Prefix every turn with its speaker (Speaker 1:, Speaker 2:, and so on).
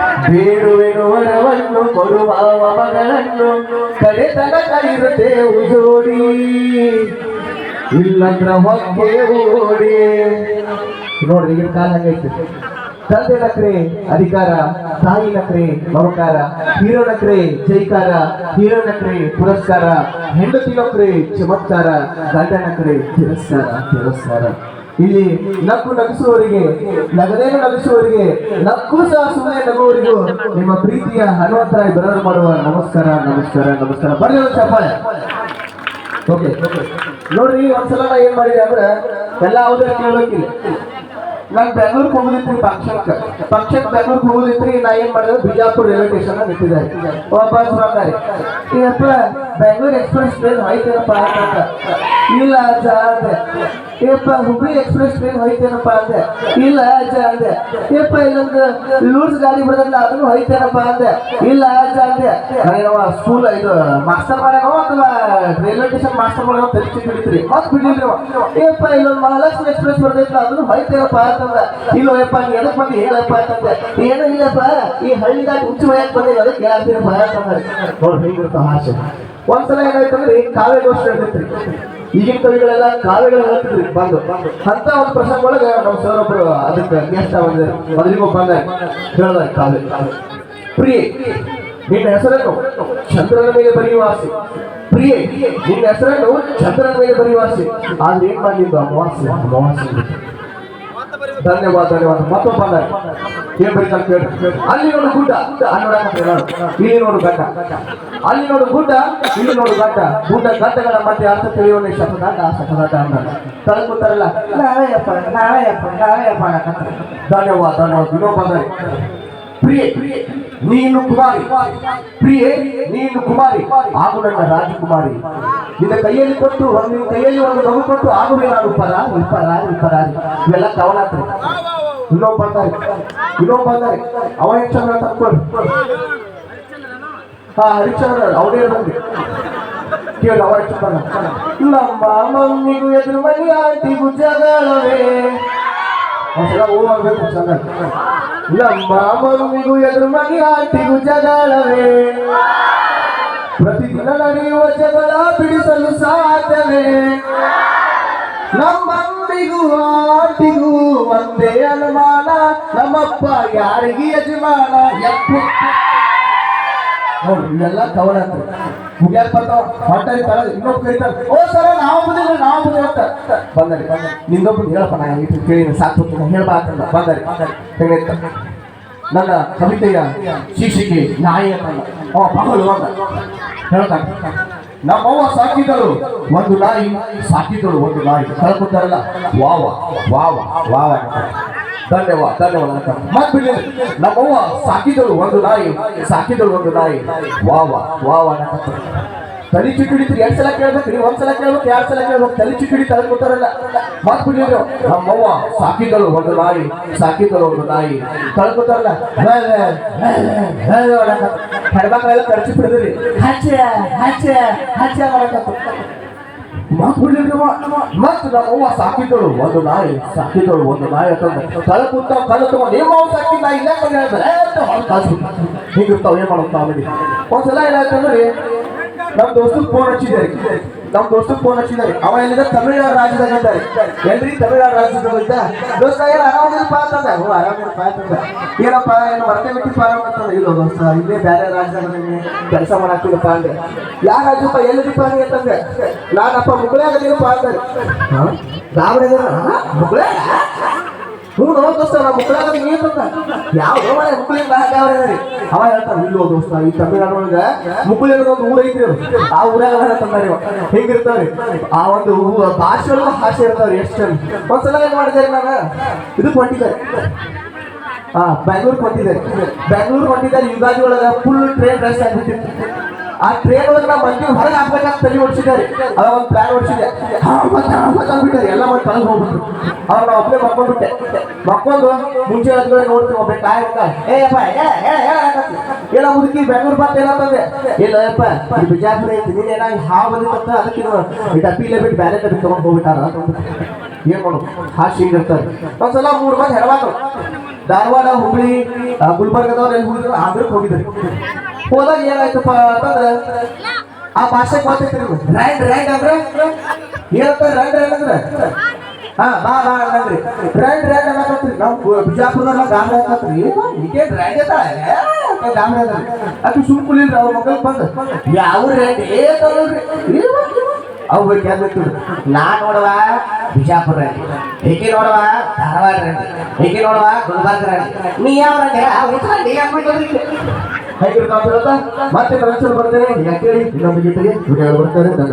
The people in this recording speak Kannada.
Speaker 1: ಬೇಡುವೆನು ವರವನ್ನು ಕೊಡುವ ಮಗಳನ್ನು. ಕಡೆತನ ಕೈರುತ್ತೆ ಉಜೋಡಿ ಜೋಡಿ. ಇಲ್ಲಂದ್ರ ಹೊಕ್ಕೆ ಓಡಿ. ನೋಡ್ರಿ ಈಗ ಕಾಲ ಹಂಗೈತಿ ತಂದೆ ನಕ್ರೆ, ಅಧಿಕಾರ. ತಾಯಿ ನಕ್ರೆ ಮಮಕಾರ ಹೀರೋ ನಕ್ರೆ, ಜೈಕಾರ. ಹೀರೋ ನಕ್ರೆ, ಪುರಸ್ಕಾರ. ಹೆಂಡತಿ ನಕ್ರೆ, ಚಮತ್ಕಾರ. ಗಂಡ ನಕ್ರೆ, ತಿರಸ್ಕಾರ ತಿರಸ್ಕಾರ. ಇಲ್ಲಿ ನಕ್ಕು ನಗಿಸುವವರಿಗೆ, ನಗದೇ ನಗಿಸುವವರಿಗೆ, ನಕ್ಕು ಸಹ ಸುಮ್ಮನೆ ನಗುವವರಿಗೂ ನಿಮ್ಮ ಪ್ರೀತಿಯ ಹನುಮಂತರಾಯ್ ಬರೋರು ಮಾಡುವ ನಮಸ್ಕಾರ ನಮಸ್ಕಾರ ನಮಸ್ಕಾರ. ಬರ್ಲಿ ಒಂದು ಚಪ್ಪಾಳೆ ಓಕೆ ನೋಡ್ರಿ, ಒಂದ್ಸಲ ನಾ ಏನ್ ಮಾಡಿದೆ ಅಂದ್ರೆ ಎಲ್ಲ ಅವ್ರೆ ಕೇಳಬೇಕಿಲ್ಲ ನಾನು ಬೆಂಗಳೂರು ಹೋಗುದಿತ್ರಿ ಪಕ್ಷಕ್ಕೆ. ಪಕ್ಷಕ್ಕೆ ಬೆಂಗಳೂರು ಹೋಗುದಿತ್ರಿ ನಾ ಏನ್ ಮಾಡಿದ್ರೆ ಬಿಜಾಪುರ ರೈಲ್ವೆ ಸ್ಟೇಷನ್ ನಿಂತಿದ್ದಾರೆ ಒಬ್ಬ ಬಂದಾರೆ. ಈಗ ಬೆಂಗಳೂರು ಎಕ್ಸ್ಪ್ರೆಸ್ ಟ್ರೈನ್ ಐತೇನಪ್ಪ ಅಂತ. ಇಲ್ಲ ಅಜ್ಜ, ಅಂದೆ. ಏಪ್ಪ ಹುಬ್ಳಿ ಎಕ್ಸ್ಪ್ರೆಸ್ ಟ್ರೈನ್ ಹೋಯ್ತೇನಪ್ಪ ಅಂದೆ. ಇಲ್ಲ ಅಜ್ಜ, ಅಂದೆ. ಏಪ್ಪ ಇಲ್ಲೊಂದು ಲೂಡ್ಸ್ ಗಾಡಿ ಬಿಡದಲ್ಲ, ಅದನ್ನು ಹೋಯ್ತೇನಪ್ಪ ಅಂದೆ. ಇಲ್ಲ ಅಜ್ಜ, ಅಂದೆ. ಅಯ್ಯವ ಸ್ಕೂಲ್ ಇದು ಮಾಸ್ಟರ್ ಮಾಡ್ಯಾವ ಅಥವಾ ರೈಲ್ವೆ ಸ್ಟೇಷನ್ ಮಾಸ್ಟರ್ ಮಾಡ್ಯಾವ ತಲುಪಿ ಬಿಡ್ತೀರಿ? ಮತ್ ಬಿಡಿದ್ರಿ. ಏಪ್ಪ ಇಲ್ಲೊಂದು ಮಹಾಲಕ್ಷ್ಮಿ ಎಕ್ಸ್ಪ್ರೆಸ್ ಬರ್ತೈತಲ್ಲ, ಅದನ್ನು ಹೋಯ್ತೇನಪ್ಪ ಅಂತಂದ. ಇಲ್ಲ, ಯಪ್ಪ, ನೀ ಎದಕ್ ಬಂದು? ಹೇಳಪ್ಪ ಅಂತಂದೆ. ಏನೂ ಇಲ್ಲಪ್ಪ, ಈ ಹಳ್ಳಿದಾಗ ಹುಚ್ಚು ವಯಕ್ ಬಂದಿಲ್ಲ, ಅದಕ್ಕೆ ಕೇಳತ್ತೀರಪ್ಪ ಅಂತಂದ್ರೆ ನೋಡಿ ಹೇಗಿರ್ತಾವ ಆಸೆ ಒಂದ್ಸಲ ಏನಾಯ್ತಂದ್ರೆ ಕಾವ್ಯಗೋಷ್ಠಿ ನಡೆದಿತ್ರಿ ಈಗಿನ ಕವಿಗಳೆಲ್ಲ ಕಾವ್ಯಗಳು ಹೇಳ್ತಿದ್ರಿ. ಬಂದು ಅಂತ ಒಂದು ಪ್ರಸಂಗ ಒಳಗೆ ನಮ್ಮ ಸರ್ ಒಬ್ರು ಅದಕ್ಕೆ ಗೆಸ್ಟ್ ಬಂದಿದ್ದಾರೆ. ಮೊದಲಿಗೂ ಬಂದ ಹೇಳ್ದ ಕಾವ್ಯ ಪ್ರಿಯೆ, ನಿನ್ನ ಹೆಸರನ್ನು ಚಂದ್ರನ ಮೇಲೆ ಬರೆಯುವ ಆಸೆ. ಪ್ರಿಯೆ, ನಿನ್ನ ಹೆಸರನ್ನು ಚಂದ್ರನ ಮೇಲೆ ಬರೆಯುವ ಆಸೆ. ಆದ್ರೆ ಏನ್ ಮಾಡಿದ್ದು ಅಮಾವಾಸ್ಯ ಅಮಾವಾಸ್ಯೆ ಧನ್ಯವಾದ ಧನ್ಯವಾದ. ಮತ್ತೊಬ್ಬ ಏನ್ ಬರೀತಾರೆ ಕೇಳಿ ಅಲ್ಲಿ ನೋಡು ಗುಡ್ಡ. ಅಲ್ಲಿ. ಇಲ್ಲಿ ನೋಡು ಘಟ್ಟ. ಅಲ್ಲಿ ನೋಡು ಗುಡ್ಡ, ಇಲ್ಲಿ ನೋಡು ಘಟ್ಟ. ಗುಡ್ಡ ಘಟ್ಟಗಳ ಮಧ್ಯೆ ಅರ್ಥ ತಿಳಿಯೋಣ ಶತದಾಟ ಆ ಅಂದ. ತಳ್ಕೊತಾರಲ್ಲ ನಾಳೆಯಪ್ಪ ನಾಳೆಯಪ್ಪ ನಾಳೆಯಪ್ಪ. ಧನ್ಯವಾದ ಧನ್ಯವಾದ. ಇನ್ನೊಬ್ಬ ಪ್ರಿಯ ಪ್ರಿಯೆ. ನೀನು ಕುಮಾರಿ. ಪ್ರಿಯೆ, ನೀನು ಕುಮಾರಿ. ಆಗು ನನ್ನ ರಾಜಕುಮಾರಿ. ನಿನ್ನ ಕೈಯಲ್ಲಿ ಕೊಟ್ಟು, ಒಂದು ನಿನ್ನ ಕೈಯಲ್ಲಿ ಒಂದು ಮಗು ಕೊಟ್ಟು ಆಗುವೆ ನಾನು ಪರ ಇಪ್ಪರ ಇಪ್ಪರ ಇವೆಲ್ಲ ಕವನಾತ್ರಿ ಇನ್ನೊಬ್ಬ ಬಂದಾರೆ ಇನ್ನೊಬ್ಬ ಬಂದಾರೆ ಅವ ಹೆಚ್ಚಂದ್ರ ತಕ್ಕೊಳ್ಳಿ ಹಾ ಹರಿಶ್ಚಂದ್ರ ಅವನೇ ಬಂದ್ರಿ ಕೇಳಿ, ಅವ ಹೆಚ್ಚು ಇಲ್ಲ ನಮ್ಮ ಮಮ್ಮಿಗೂ ಎದುರು ಮನೆ ಆಂಟಿಗೂ ಜಗಳವೇ. ಒಂದ್ಸಲ ಹೂ ಆಗ್ಬೇಕು, ಚಂದ ನಮ್ಮ ಮಗುವಿಗೂ ಎದುರು ಮನೆ ಆಂಟಿಗೂ ಜಗಳವೇ. ಪ್ರತಿದಿನ ನಡೆಯುವ ಜಗಳ ಬಿಡಿಸಲು ಸಾಧ್ಯವೇ. ನಮ್ಮಮ್ಮಿಗೂ ಆಂಟಿಗೂ ಒಂದೇ ಅನುಮಾನ. ನಮ್ಮಪ್ಪ ಯಾರಿಗೆ ಯಜಮಾನ? ಎಲ್ಲ ಇವೆಲ್ಲ ಕವನ ಮುಗಿಯಾಕ ಬರ್ತಾವ ಹೊಟ್ಟೆ ತಳ ಇನ್ನೊಬ್ಬ ಕರೀತಾರೆ ಓ ಸರ, ನಾವು ಬಂದಿಲ್ಲ ನಾವು ಬಂದಿಲ್ಲ ಅಂತ. ಬಂದರಿ ನಿಂದೊಬ್ಬ ಹೇಳಪ್ಪ ನಾ ಇಟ್ಟು ಕೇಳಿ ಸಾಕು ಹೇಳ್ಬಾರ್ದಂದ ಬಂದರಿ ಹೆಂಗೈತ ನನ್ನ ಕವಿತೆಯ ಶಿಕ್ಷಿಕೆ, ನಾಯಿ ಅಂತ ಅವ ಮಗಳು ಅಂತ ಹೇಳ್ತಾನೆ ನಮ್ಮವ್ವ ಸಾಕಿದಳು ಒಂದು ನಾಯಿ. ಸಾಕಿದಳು ಒಂದು ನಾಯಿ. ಕಳ್ಕೊತಾರಲ್ಲ ವಾವ ವಾವ ವಾವ ಅಂತಾರೆ. ಧನ್ಯವಾದ ಧನ್ಯವಾದ. ಮತ್ತೆ ನಮ್ಮವ್ವ ಸಾಕಿದಳು ಒಂದು ನಾಯಿ, ಸಾಕಿದಳು ಒಂದು ನಾಯಿ. ವಾವ ವಾವ ತಲೆ ಚಿಟ್ಟಿಡಿದ್ರಿ ಎರಡ್ ಸಲ ಕೇಳ್ಬೇಕು, ನೀವು ಸಲ ಕೇಳ್ಬೇಕು, ಎರಡ್ ಸಲ ಕೇಳ್ಬೇಕು, ತಲೆ ಚಿಕ್ಕಿಡಿ ತಲೆ ಕೊಟ್ಟಾರಲ್ಲ ಮತ್ ಬಿಡಿದ್ರು ನಮ್ಮವ್ವ ಸಾಕಿದಳು ಒಂದು ನಾಯಿ, ಸಾಕಿದಳು ಒಂದು ನಾಯಿ. ಕಳ್ಕೊತಾರಲ್ಲ ಹೆಣ್ಮಕ್ಳೆಲ್ಲ ಖರ್ಚು ಬಿಡಿದ್ರಿ ಹಚ್ಚ ಹಚ್ಚ ಹಚ್ಚ ಮಾಡಕತ್ತ ಮತ್ ಬಿಡ್ಲಿಲ್ರಿ ಮತ್ ನಮ್ಮ ಅವ್ವ ಸಾಕಿದ್ದಳು. ಒಂದು ನಾಯಿ ಸಾಕಿದ್ದಳು, ಒಂದು ನಾಯಿ ಅಂತಂದ್ರೆ ತಲೆ ಕೂತ ಕಳ್ಳು ತಗೊಂಡು ನಿಮ್ಮ ಅವ್ವ ಸಾಕಿ ನಾಯಿ ಇಲ್ಲ ಹೇಳಿದ್ರೆ ಮಾಡೋ ಏನ್ ಮಾಡೋದು ಕಾಮಿಡಿ ಒಂದ್ಸಲ ಏನಾಯ್ತಂದ್ರೆ ನಮ್ಮ ದೋಸ್ತ ಫೋನ್ ಹಚ್ಚಿದ್ದಾರೆ ನಮ್ ದೋಸ್ತ ಫೋನ್ ಹಚ್ಚಿದ್ದಾರೆ. ಅವ ಎಲ್ಲಿದೆ? ತಮಿಳುನಾಡು ರಾಜ್ಯದಾಗ ಇದ್ದಾರೆ. ಎಲ್ರಿ? ತಮಿಳ್ನಾಡು ರಾಜ್ಯದಾಗ ಇದ್ದ? ದೋಸ್ತ ಏನು ಆರಾಮಿಲ್ಲಪ್ಪ ಅಂತಂದ. ಹ್ಞೂ ಆರಾಮಿಲ್ಲಪ್ಪ ಅಂತಂದ. ಏನಪ್ಪ, ಏನು ಮರತೆ ಬಿಟ್ಟಿಪ್ಪ ಅಂತಂದ. ಇಲ್ಲ ದೋಸ್ತ, ಇಲ್ಲೇ ಬೇರೆ ರಾಜ್ಯದಾಗ ಕೆಲಸ ಮಾಡಾಕ್ತಿಲ್ಲಪ್ಪ ಅಂದೆ. ಯಾವ ರಾಜ್ಯಪ್ಪ ಎಲ್ಲಿದಪ್ಪ ನೀ ಅಂತಂದೆ. ನಾನಪ್ಪ ಮುಗಳಾಗದೀನಪ್ಪ ಅಂತಾರೆ ರಾವಣ ಮುಗಳಾಗ ಹ್ಞೂ ನೋ ದೋಸ್ತ, ನಮ್ಮ ಮುಕ್ಕಳಾಗ ನೀನು ಯಾವ ಮನೆ ಮುಕ್ಕಳಿಂದ ಹಾಗಾವ್ರಿ ಅವ ಹೇಳ್ತಾನ, ಇಲ್ಲೋ ದೋಸ್ತ, ಈ ತಮಿಳ್ನಾಡು ಒಳಗ ಮುಕ್ಕಳಿ ಅನ್ನೋದು ಒಂದು ಊರ ಐತಿ ಅದು. ಆ ಊರಾಗ ತಂದಾರಿ ಹೆಂಗಿರ್ತಾವ್ರಿ? ಆ ಒಂದು ಭಾಷೆ ಒಳಗ ಭಾಷೆ ಇರ್ತಾವ್ರಿ ಎಷ್ಟು ಒಂದ್ಸಲ ಏನ್ ಮಾಡಿದ್ದಾರೆ ನಾನು ಇದಕ್ಕೆ ಹೊಂಟಿದ್ದಾರೆ ಹಾ ಬೆಂಗಳೂರು ಹೊಂಟಿದ್ದಾರೆ ಬೆಂಗಳೂರು ಹೊಂಟಿದ್ದಾರೆ ಯುಗಾದಿ ಒಳಗ ಫುಲ್ ಟ್ರೈನ್ ರಶ್ ಆಗ್ಬಿಟ್ಟಿತ್ತು. ಆ ಟ್ರೈನ್ ಒಳಗೆ ನಾವು ಮಂದಿ ಹೊರಗೆ ಹಾಕ್ಬೇಕಂತ ತಲೆ ಓಡಿಸಿದ್ದಾರೆ. ಅವಾಗ ಒಂದು ಪ್ಲಾನ್ ಓಡಿಸಿದೆ ಅಂದ್ಬಿಟ್ಟಾರೆ ಎಲ್ಲ ಮಾಡಿ ಕಳೆದು ಹೋಗ್ಬಿಟ್ರು. ಅವಾಗ ನಾವು ಒಬ್ಬನೇ ಮಕ್ಕೊಂಡ್ಬಿಟ್ಟೆ. ಮಕ್ಕೊಂಡು ಮುಂಚೆ ಹತ್ಕೊಳ್ಳಿ ನೋಡ್ತೀವಿ ಒಬ್ಬ ಕಾಯ ಏ ಅನ್ನಕತ್ತಿ. ಏನ ಮುದುಕಿ ಬೆಂಗಳೂರು ಬಾತ್ ಏನಂತಂದೆ ಇಲ್ಲ ಇದು ಬಿಜಾಪುರ ಐತಿ ನೀನೇನಾಗಿ ಹಾವು ಬಂದಿತ್ತ ಅದಕ್ಕೆ ಡಬ್ಬಿಲೆ ಬಿಟ್ಟು ಬೇರೆ ಕಡೆ ತಗೊಂಡು ಹೋಗ್ಬಿಟ್ಟಾರ. ಏನ್ ಮಾಡು ಹಾಸಿ ಹಿಂಗಿರ್ತಾರೆ ಒಂದ್ಸಲ ಮೂರು ಮಂದಿ ಹೆಣ್ಮಕ್ಳು ಧಾರವಾಡ ಹುಬ್ಳಿ ಗುಲ್ಬರ್ಗದವ್ರು ಎಲ್ಲಿ ಹೋಗಿದ್ರು ಆಂಧ್ರಕ್ಕೆ ಹೋಗಿದ್ರು ಹೋದಾಗ ಏನಾಯ್ತಪ್ಪ ಅಂತಂದ್ರೆ ಆ ಭಾಷೆ ಗೊತ್ತೈತಿ ನಿಮ್ಗೆ ರ್ಯಾಂಡ್ ರ್ಯಾಂಡ್ ಅಂದ್ರೆ ಏನಂತ ರ್ಯಾಂಡ್ ರ್ಯಾಂಡ್ ಅಂದ್ರೆ ಹಾ ಬಾ ಬಾ ಅನ್ನಂದ್ರಿ ರ್ಯಾಂಡ್ ರ್ಯಾಂಡ್ ಅನ್ನಕತ್ರಿ ನಾವು ಬಿಜಾಪುರದಾಗ ಗಾಮ್ರ ಹಾಕತ್ರಿ ಈಗೇನ್ ರ್ಯಾಂಡ್ ಅದ ಗಾಮ್ರ ಅದ್ರಿ ಅದು ಸುಮ್ ಕುಲಿಲ್ರಿ ಅವ್ರ ಮಕ್ಕಳು ಬಂದು ಯಾವ ರ್ಯಾಂಡ್ ಏನ್ರಿ ಅವು ಬೇಕು ಯಾವ್ದು ನಾ ನೋಡುವ ಬಿಜಾಪುರ ಈಕೆ ನೋಡುವ ಧಾರವಾಡ ಈಕೆ ನೋಡುವ ಗುಲ್ಬರ್ಗ ನೀ ಯಾವ ಹೇಗಿರ್ತಾವ ಮತ್ತೆ ಕನೆಕ್ಷನ್ ಬರ್ತೇನೆ. ಯಾಕೆ ಇನ್ನೊಂದು ಗೀತೆಗೆ ಬರ್ತಾರೆ. ನನ್ನ